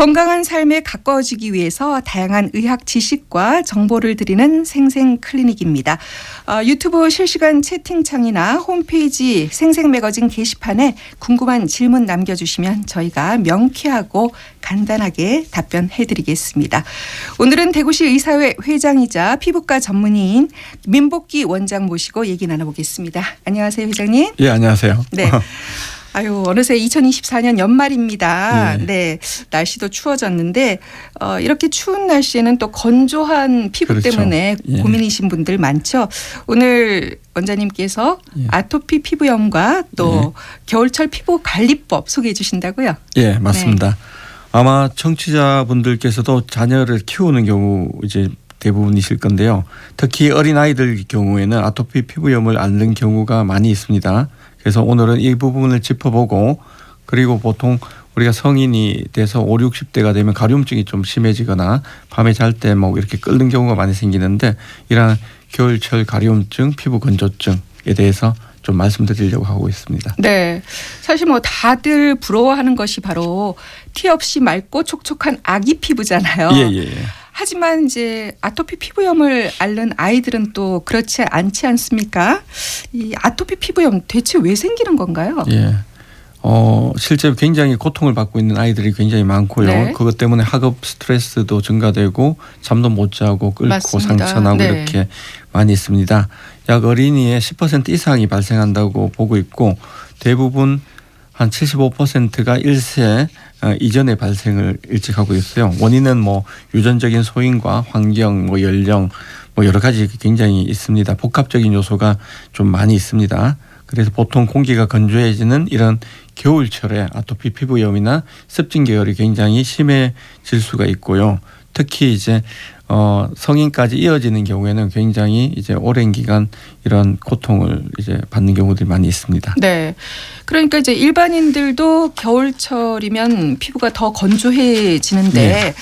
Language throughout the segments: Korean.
건강한 삶에 가까워지기 위해서 다양한 의학 지식과 정보를 드리는 생생 클리닉입니다. 어, 유튜브 실시간 채팅창이나 홈페이지 생생 매거진 게시판에 궁금한 질문 남겨주시면 저희가 명쾌하고 간단하게 답변해 드리겠습니다. 오늘은 대구시 의사회 회장이자 피부과 전문의인 민복기 원장 모시고 얘기 나눠보겠습니다. 안녕하세요, 회장님. 예, 안녕하세요. 네. 아유 어느새 2024년 연말입니다. 예. 네 날씨도 추워졌는데 어, 이렇게 추운 날씨에는 또 건조한 피부 그렇죠. 때문에 예. 고민이신 분들 많죠. 오늘 원장님께서 예. 아토피 피부염과 또 겨울철 피부 관리법 소개해 주신다고요? 예, 맞습니다. 아마 청취자분들께서도 자녀를 키우는 경우 이제 대부분이실 건데요. 특히 어린 아이들 경우에는 아토피 피부염을 앓는 경우가 많이 있습니다. 그래서 오늘은 이 부분을 짚어보고 그리고 보통 우리가 성인이 돼서 5, 60대가 되면 가려움증이 좀 심해지거나 밤에 잘 때 뭐 이렇게 끓는 경우가 많이 생기는데 이러한 겨울철 가려움증, 피부 건조증에 대해서 좀 말씀드리려고 하고 있습니다. 네. 사실 뭐 다들 부러워하는 것이 바로 티 없이 맑고 촉촉한 아기 피부잖아요. 예, 예, 예. 하지만 이제 아토피 피부염을 앓는 아이들은 또 그렇지 않지 않습니까? 이 아토피 피부염 대체 왜 생기는 건가요? 예. 어, 실제 굉장히 고통을 받고 있는 아이들이 굉장히 많고요. 네. 그것 때문에 학업 스트레스도 증가되고 잠도 못 자고 끓고 맞습니다. 상처나고 네. 이렇게 많이 있습니다. 약 어린이의 10% 이상이 발생한다고 보고 있고 대부분 한 75%가 1세 어, 이전에 발생을 일찍 하고 있어요. 원인은 뭐 유전적인 소인과 환경, 뭐 연령, 뭐 여러 가지 굉장히 있습니다. 복합적인 요소가 좀 많이 있습니다. 그래서 보통 공기가 건조해지는 이런 겨울철에 아토피 피부염이나 습진 계열이 굉장히 심해질 수가 있고요. 특히 이제 어 성인까지 이어지는 경우에는 굉장히 이제 오랜 기간 이런 고통을 이제 받는 경우들이 많이 있습니다. 네. 그러니까 이제 일반인들도 겨울철이면 피부가 더 건조해지는데 네.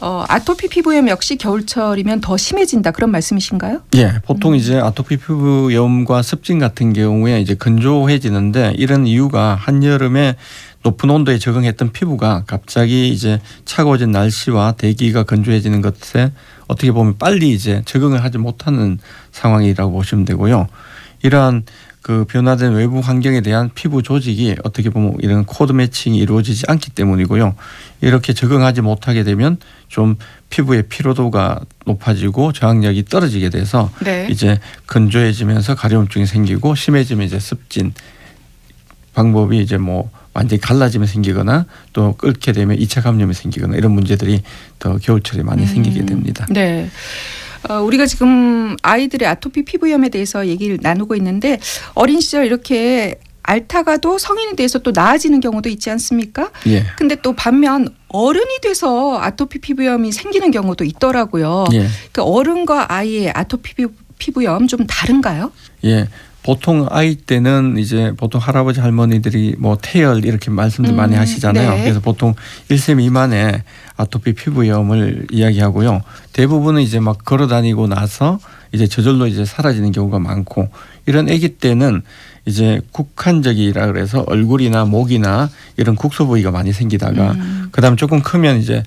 어, 아토피 피부염 역시 겨울철이면 더 심해진다 그런 말씀이신가요? 예, 보통 이제 아토피 피부염과 습진 같은 경우에 이제 건조해지는데 이런 이유가 한여름에 높은 온도에 적응했던 피부가 갑자기 이제 차가워진 날씨와 대기가 건조해지는 것에 어떻게 보면 빨리 이제 적응을 하지 못하는 상황이라고 보시면 되고요. 이러한 그 변화된 외부 환경에 대한 피부 조직이 어떻게 보면 이런 코드 매칭이 이루어지지 않기 때문이고요. 이렇게 적응하지 못하게 되면 좀 피부의 피로도가 높아지고 저항력이 떨어지게 돼서 네. 이제 건조해지면서 가려움증이 생기고 심해지면 이제 습진 방법이 이제 뭐 완전히 갈라지면 생기거나 또 끓게 되면 이차 감염이 생기거나 이런 문제들이 더 겨울철에 많이 생기게 됩니다. 네. 어, 우리가 지금 아이들의 아토피 피부염에 대해서 얘기를 나누고 있는데 어린 시절 이렇게 앓다가도 성인이 돼서 또 나아지는 경우도 있지 않습니까? 예. 근데 또 반면 어른이 돼서 아토피 피부염이 생기는 경우도 있더라고요. 예. 그 어른과 아이의 아토피 피부- 피부염 좀 다른가요? 예. 보통 아이 때는 이제 보통 할아버지 할머니들이 뭐 태열 이렇게 말씀들 많이 음, 하시잖아요. 네. 그래서 보통 1세 미만의 아토피 피부염을 이야기하고요. 대부분은 이제 막 걸어 다니고 나서 이제 저절로 이제 사라지는 경우가 많고 이런 아기 때는 이제 국한적이라 그래서 얼굴이나 목이나 이런 국소 부위가 많이 생기다가 음. 그다음 조금 크면 이제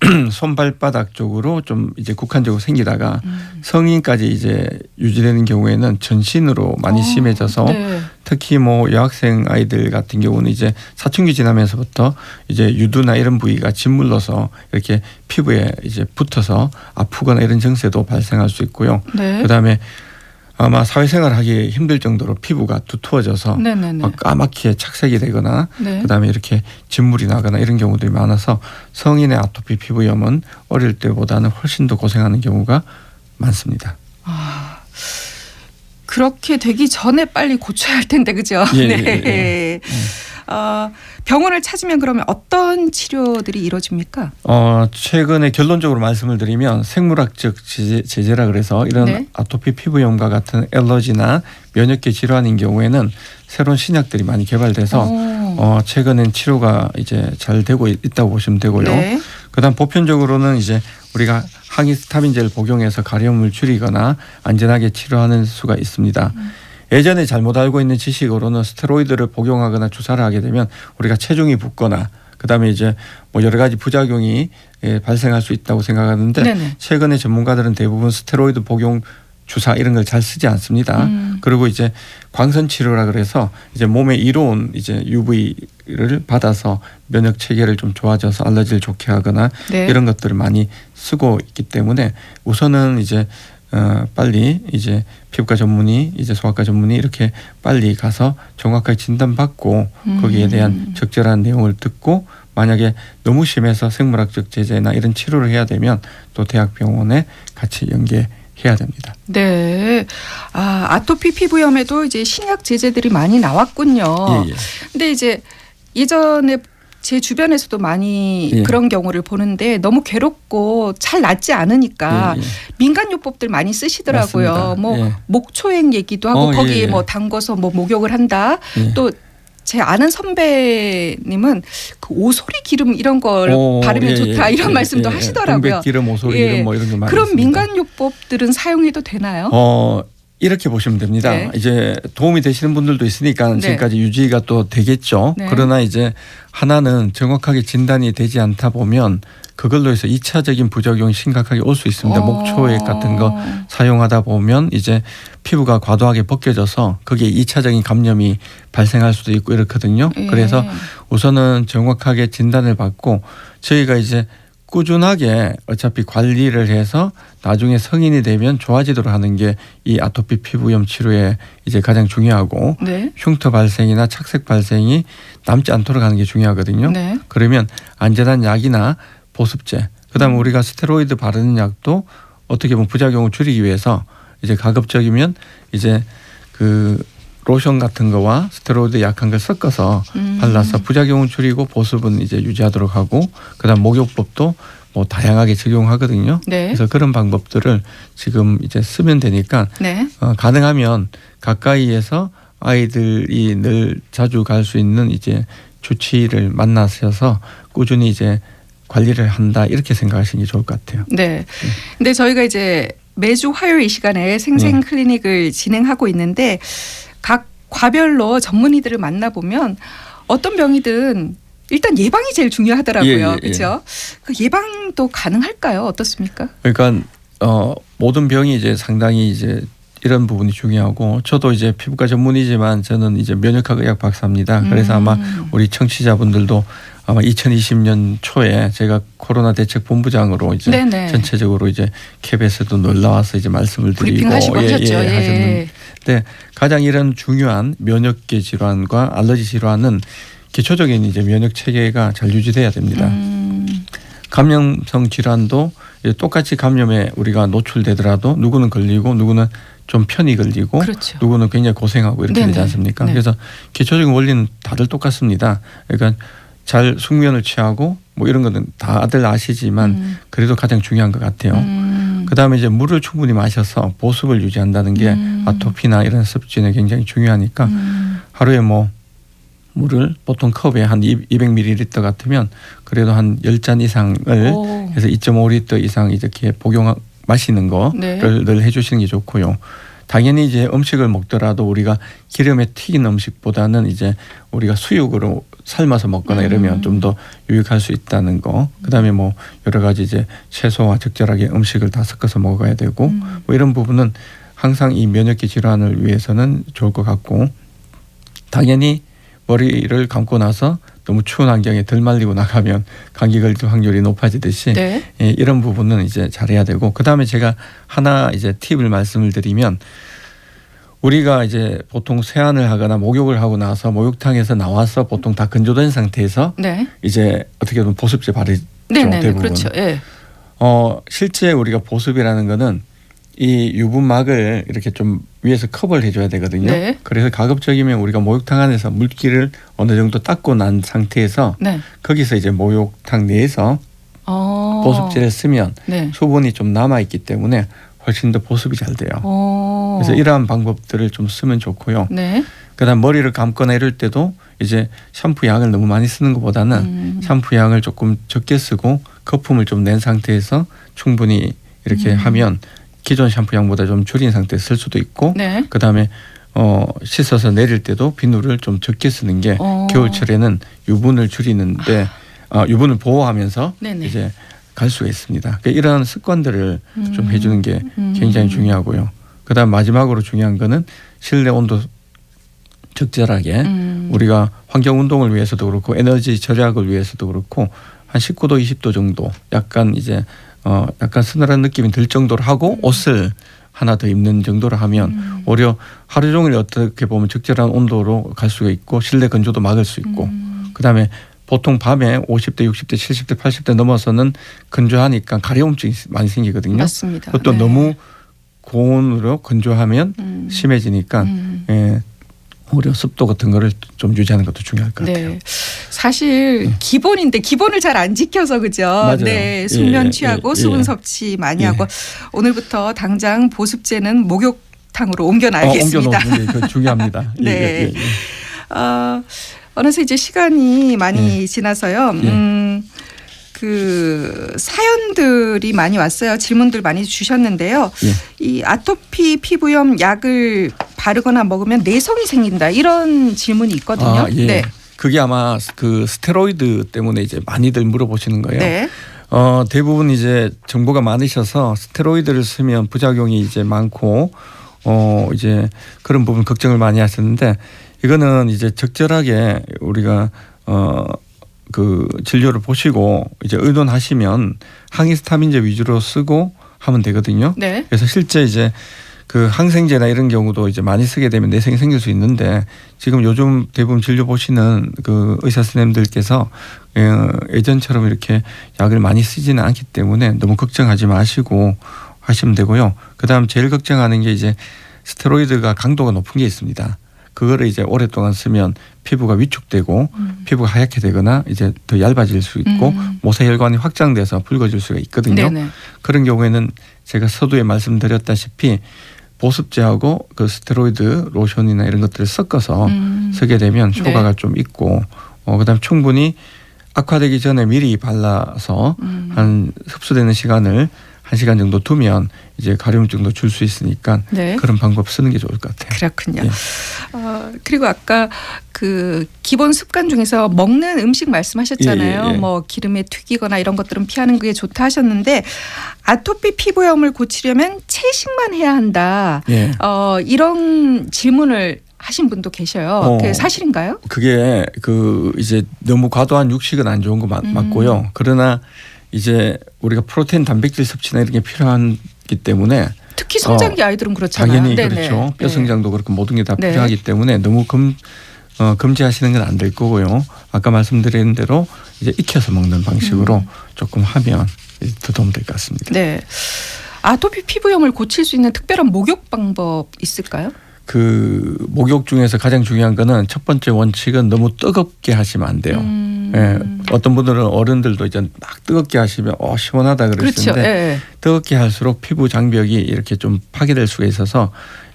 손발바닥 쪽으로 좀 이제 국한적으로 생기다가 음. 성인까지 이제 유지되는 경우에는 전신으로 많이 어, 심해져서 네. 특히 뭐 여학생 아이들 같은 경우는 이제 사춘기 지나면서부터 이제 유두나 이런 부위가 짓물러서 이렇게 피부에 이제 붙어서 아프거나 이런 증세도 발생할 수 있고요. 네. 그다음에 아마 사회생활 하기 힘들 정도로 피부가 두터워져서 네네네. 막 까맣게 착색이 되거나 네. 그다음에 이렇게 진물이 나거나 이런 경우들이 많아서 성인의 아토피 피부염은 어릴 때보다는 훨씬 더 고생하는 경우가 많습니다. 아, 그렇게 되기 전에 빨리 고쳐야 할 텐데 그죠? 예, 네. 예, 예. 어, 병원을 찾으면 그러면 어떤 치료들이 이루어집니까? 어, 최근에 결론적으로 말씀을 드리면 생물학적 제재, 제재라 그래서 이런 네. 아토피 피부염과 같은 엘러지나 면역계 질환인 경우에는 새로운 신약들이 많이 개발돼서 어. 어, 최근엔 치료가 이제 잘 되고 있- 있다고 보시면 되고요. 네. 그다음 보편적으로는 이제 우리가 항히스타민제를 복용해서 가려움을 줄이거나 안전하게 치료하는 수가 있습니다. 예전에 잘못 알고 있는 지식으로는 스테로이드를 복용하거나 주사를 하게 되면 우리가 체중이 붙거나 그다음에 이제 뭐 여러 가지 부작용이 예, 발생할 수 있다고 생각하는데 네네. 최근에 전문가들은 대부분 스테로이드 복용 주사 이런 걸 잘 쓰지 않습니다. 음. 그리고 이제 광선 치료라 그래서 이제 몸에 이로운 이제 UV를 받아서 면역 체계를 좀 좋아져서 알러지를 좋게 하거나 네. 이런 것들을 많이 쓰고 있기 때문에 우선은 이제 어 빨리 이제 피부과 전문의 이제 소아과 전문의 이렇게 빨리 가서 정확하게 진단받고 거기에 대한 음. 적절한 내용을 듣고 만약에 너무 심해서 생물학적 제재나 이런 치료를 해야 되면 또 대학병원에 같이 연계 해야 됩니다. 네. 아, 아토피 피부염에도 이제 신약 제제들이 많이 나왔군요. 예, 예. 근데 이제 예전에 제 주변에서도 많이 예. 그런 경우를 보는데 너무 괴롭고 잘 낫지 않으니까 예, 예. 민간요법들 많이 쓰시더라고요. 맞습니다. 뭐 예. 목초액 얘기도 하고 어, 예, 거기에 예. 뭐 담궈서 뭐 목욕을 한다. 예. 또제 아는 선배님은 그 오소리 기름 이런 걸 오, 바르면 예, 좋다 예, 이런 예, 말씀도 예, 예. 하시더라고요. 동백기름, 오소리 예. 기름 뭐 이런 게 많이 그런 있습니다. 민간 요법들은 사용해도 되나요? 어 이렇게 보시면 됩니다. 네. 이제 도움이 되시는 분들도 있으니까 네. 지금까지 유지가 또 되겠죠. 네. 그러나 이제 하나는 정확하게 진단이 되지 않다 보면 그걸로 해서 이차적인 부작용이 심각하게 올 수 있습니다. 어. 목초액 같은 거 사용하다 보면 이제 피부가 과도하게 벗겨져서 거기에 이차적인 감염이 발생할 수도 있고 이렇거든요. 예. 그래서 우선은 정확하게 진단을 받고 저희가 이제 꾸준하게 어차피 관리를 해서 나중에 성인이 되면 좋아지도록 하는 게 이 아토피 피부염 치료에 이제 가장 중요하고 네. 흉터 발생이나 착색 발생이 남지 않도록 하는 게 중요하거든요. 네. 그러면 안전한 약이나 보습제, 그다음에 우리가 스테로이드 바르는 약도 어떻게 보면 부작용을 줄이기 위해서 이제 가급적이면 이제 그 로션 같은 거와 스테로이드 약한 걸 섞어서 음. 발라서 부작용을 줄이고 보습은 이제 유지하도록 하고 그다음 목욕법도 뭐 다양하게 적용하거든요. 네. 그래서 그런 방법들을 지금 이제 쓰면 되니까 네. 어, 가능하면 가까이에서 아이들이 늘 자주 갈 수 있는 이제 주치의를 만나셔서 꾸준히 이제 관리를 한다 이렇게 생각하시는 게 좋을 것 같아요. 네. 근데 저희가 이제 매주 화요일 이 시간에 생생 네. 클리닉을 진행하고 있는데 각 과별로 전문의들을 만나보면 어떤 병이든 일단 예방이 제일 중요하더라고요. 예, 예, 예. 그렇죠? 그 예방도 가능할까요? 어떻습니까? 그러니까 어 모든 병이 이제 상당히 이제 이런 부분이 중요하고 저도 이제 피부과 전문이지만 저는 이제 면역학 의학 박사입니다. 그래서 아마 음. 우리 청취자분들도 아마 2020년 초에 제가 코로나 대책 본부장으로 이제 네네. 전체적으로 이제 캡에서도 놀러 와서 이제 말씀을 드리고 브리핑 하시고 하셨죠. 예. 하셨는데 가장 이런 중요한 면역계 질환과 알러지 질환은 기초적인 이제 면역 체계가 잘 유지돼야 됩니다. 음. 감염성 질환도 똑같이 감염에 우리가 노출되더라도 누구는 걸리고 누구는 좀 편히 걸리고 그렇죠. 누구는 굉장히 고생하고 이렇게 네네. 되지 않습니까? 네. 그래서 기초적인 원리는 다들 똑같습니다. 그러니까 잘 숙면을 취하고 뭐 이런 거는 다들 아시지만 음. 그래도 가장 중요한 것 같아요. 음. 그다음에 이제 물을 충분히 마셔서 보습을 유지한다는 게 음. 아토피나 이런 습진에 굉장히 중요하니까 음. 하루에 뭐 물을 보통 컵에 한 200ml 같으면 그래도 한 10잔 이상을 오. 해서 2.5리터 이상 이렇게 복용 마시는 거를 네. 늘 해주시는 게 좋고요. 당연히 이제 음식을 먹더라도 우리가 기름에 튀긴 음식보다는 이제 우리가 수육으로 삶아서 먹거나 이러면 음. 좀더 유익할 수 있다는 거. 그다음에 뭐 여러 가지 이제 채소와 적절하게 음식을 다 섞어서 먹어야 되고 음. 뭐 이런 부분은 항상 이 면역계 질환을 위해서는 좋을 것 같고 당연히 머리를 감고 나서 너무 추운 환경에 덜 말리고 나가면 감기 걸릴 확률이 높아지듯이 네. 예, 이런 부분은 이제 잘해야 되고 그 다음에 제가 하나 이제 팁을 말씀을 드리면 우리가 이제 보통 세안을 하거나 목욕을 하고 나서 목욕탕에서 나와서 보통 다 건조된 상태에서 네. 이제 어떻게 보면 보습제 바르죠 네네. 대부분. 그렇죠. 예. 어 실제 우리가 보습이라는 거는 이 유분막을 이렇게 좀 위에서 커버를 해줘야 되거든요. 네. 그래서 가급적이면 우리가 목욕탕 안에서 물기를 어느 정도 닦고 난 상태에서 네. 거기서 이제 목욕탕 내에서 어. 보습제를 쓰면 네. 수분이 좀 남아 있기 때문에 훨씬 더 보습이 잘 돼요. 어. 그래서 이러한 방법들을 좀 쓰면 좋고요. 네. 그다음 머리를 감거나 이럴 때도 이제 샴푸 양을 너무 많이 쓰는 것보다는 음. 샴푸 양을 조금 적게 쓰고 거품을 좀 낸 상태에서 충분히 이렇게 음. 하면 기존 샴푸 양보다 좀 줄인 상태에 쓸 수도 있고 네. 그다음에 어 씻어서 내릴 때도 비누를 좀 적게 쓰는 게 어. 겨울철에는 유분을 줄이는데 어, 유분을 보호하면서 네네. 이제 갈 수가 있습니다. 그러니까 이런 습관들을 좀 음. 해주는 게 음. 굉장히 중요하고요. 그다음 마지막으로 중요한 거는 실내 온도 적절하게 음. 우리가 환경 운동을 위해서도 그렇고 에너지 절약을 위해서도 그렇고 한 19도 20도 정도 약간 이제 어 약간 서늘한 느낌이 들 정도로 하고 옷을 하나 더 입는 정도로 하면 음. 오히려 하루 종일 어떻게 보면 적절한 온도로 갈 수가 있고 실내 건조도 막을 수 있고 음. 그다음에 보통 밤에 50대, 60대, 70대, 80대 넘어서는 건조하니까 가려움증이 많이 생기거든요. 맞습니다. 그것도 네. 너무 고온으로 건조하면 음. 심해지니까 음. 예, 오히려 습도 같은 거를 좀 유지하는 것도 중요할 것 같아요. 네. 사실 기본인데 기본을 잘 안 지켜서 그죠? 맞아요. 네. 예, 숙면 예, 취하고 예, 수분 예. 섭취 많이 예. 하고 오늘부터 당장 보습제는 목욕탕으로 옮겨놔야겠습니다. 어, 옮겨놓는 게그 중요합니다. 예, 네. 예, 예, 예. 어, 어느새 이제 시간이 많이 예. 지나서요. 예. 음, 그 사연들이 많이 왔어요. 질문들 많이 주셨는데요. 예. 이 아토피 피부염 약을 바르거나 먹으면 내성이 생긴다 이런 질문이 있거든요. 아, 예. 네. 그게 아마 그 스테로이드 때문에 이제 많이들 물어보시는 거예요. 네. 어, 대부분 이제 정보가 많으셔서 스테로이드를 쓰면 부작용이 이제 많고 어, 이제 그런 부분 걱정을 많이 하셨는데 이거는 이제 적절하게 우리가 어, 그 진료를 보시고 이제 의논하시면 항히스타민제 위주로 쓰고 하면 되거든요. 네. 그래서 실제 이제 그 항생제나 이런 경우도 이제 많이 쓰게 되면 내성이 생길 수 있는데 지금 요즘 대부분 진료 보시는 그 의사 선생님들께서 어, 예전처럼 이렇게 약을 많이 쓰지는 않기 때문에 너무 걱정하지 마시고 하시면 되고요. 그다음 제일 걱정하는 게 이제 스테로이드가 강도가 높은 게 있습니다. 그거를 이제 오랫동안 쓰면 피부가 위축되고 음. 피부가 하얗게 되거나 이제 더 얇아질 수 있고 음. 모세 혈관이 확장돼서 붉어질 수가 있거든요. 네네. 그런 경우에는 제가 서두에 말씀드렸다시피 보습제하고 그 스테로이드 로션이나 이런 것들을 섞어서 음. 쓰게 되면 네. 효과가 좀 있고 어 그다음 에 충분히 악화되기 전에 미리 발라서 음. 한 흡수되는 시간을 한 시간 정도 두면 이제 가려움증도 줄 수 있으니까 네. 그런 방법 쓰는 게 좋을 것 같아요. 그렇군요. 예. 어, 그리고 아까 그 기본 습관 중에서 먹는 음식 말씀하셨잖아요. 예, 예, 예. 뭐 기름에 튀기거나 이런 것들은 피하는 게 좋다 하셨는데 아토피 피부염을 고치려면 채식만 해야 한다. 예. 어, 이런 질문을 하신 분도 계셔요. 어. 그게 사실인가요? 그게 그 이제 너무 과도한 육식은 안 좋은 거 맞, 음. 맞고요. 그러나 이제 우리가 프로테인 단백질 섭취나 이런 게 필요하기 때문에 특히 성장기 아이들은 그렇잖아요. 당연히 네네. 그렇죠. 뼈 네. 성장도 그렇고 모든 게다 네. 필요하기 때문에 너무 금 어, 금지하시는 건 안 될 거고요. 아까 말씀드린 대로 이제 익혀서 먹는 방식으로 음. 조금 하면 더 도움 될 것 같습니다. 네. 아토피 피부염을 고칠 수 있는 특별한 목욕 방법 있을까요? 그 목욕 중에서 가장 중요한 거는 첫 번째 원칙은 너무 뜨겁게 하시면 안 돼요. 음. 예, 어떤 분들은 어른들도 이제 막 뜨겁게 하시면 어 시원하다 그렇죠. 그러시는데 예. 뜨겁게 할수록 피부 장벽이 이렇게 좀 파괴될 수가 있어서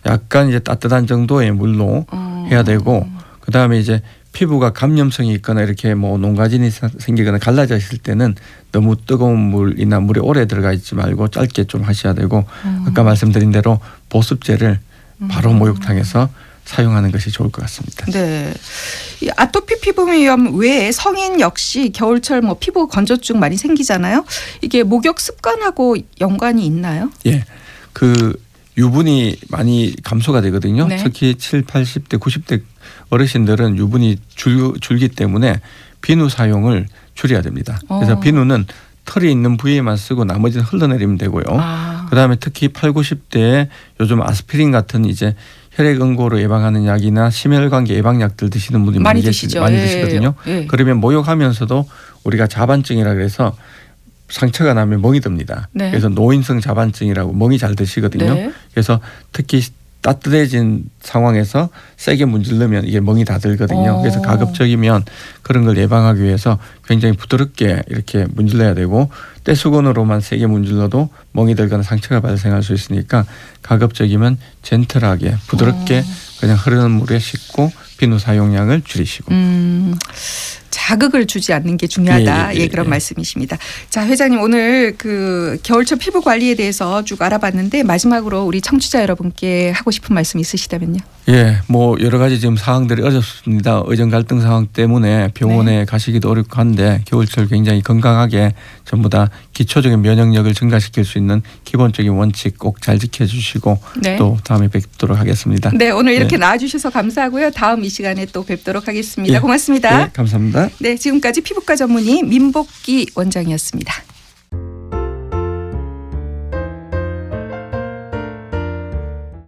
약간 이제 따뜻한 정도의 물로 어. 해야 되고 그 다음에 이제 피부가 감염성이 있거나 이렇게 뭐 농가진이 사- 생기거나 갈라져 있을 때는 너무 뜨거운 물이나 물에 오래 들어가 있지 말고 짧게 좀 하셔야 되고 음. 아까 말씀드린 대로 보습제를 바로 음. 목욕탕에서 사용하는 것이 좋을 것 같습니다. 네. 이 아토피 피부염 외에 성인 역시 겨울철 뭐 피부 건조증 많이 생기잖아요. 이게 목욕 습관하고 연관이 있나요? 예. 그 유분이 많이 감소가 되거든요. 네. 특히 7, 80대, 90대 어르신들은 유분이 줄, 줄기 때문에 비누 사용을 줄여야 됩니다. 그래서 어. 비누는 털이 있는 부위에만 쓰고 나머지는 흘러내리면 되고요. 아. 그다음에 특히 8, 90대에 요즘 아스피린 같은 이제 혈액 응고로 예방하는 약이나 심혈관계 예방약들 드시는 분들이 많이 드시죠. 많이 예. 드시거든요. 예. 그러면 목욕하면서도 우리가 자반증이라 그래서 상처가 나면 멍이 듭니다. 네. 그래서 노인성 자반증이라고 멍이 잘 드시거든요. 네. 그래서 특히 따뜻해진 상황에서 세게 문질르면 이게 멍이 다 들거든요. 어. 그래서 가급적이면 그런 걸 예방하기 위해서 굉장히 부드럽게 이렇게 문질러야 되고 떼수건으로만 세게 문질러도 멍이 들거나 상처가 발생할 수 있으니까 가급적이면 젠틀하게 부드럽게 어. 그냥 흐르는 물에 씻고 비누 사용량을 줄이시고 음. 자극을 주지 않는 게 중요하다. 예, 예, 예, 예, 그런 예. 말씀이십니다. 자, 회장님 오늘 그 겨울철 피부 관리에 대해서 쭉 알아봤는데 마지막으로 우리 청취자 여러분께 하고 싶은 말씀 있으시다면요. 예, 뭐 여러 가지 지금 상황들이 어렵습니다. 의정 갈등 상황 때문에 병원에 네. 가시기도 어렵고 한데 겨울철 굉장히 건강하게 전부 다 기초적인 면역력을 증가시킬 수 있는 기본적인 원칙 꼭 잘 지켜주시고 네. 또 다음에 뵙도록 하겠습니다. 네, 오늘 이렇게 네. 나와주셔서 감사하고요. 다음 이 시간에 또 뵙도록 하겠습니다. 예. 고맙습니다. 네, 감사합니다. 네, 지금까지 피부과 전문의 민복기 원장이었습니다.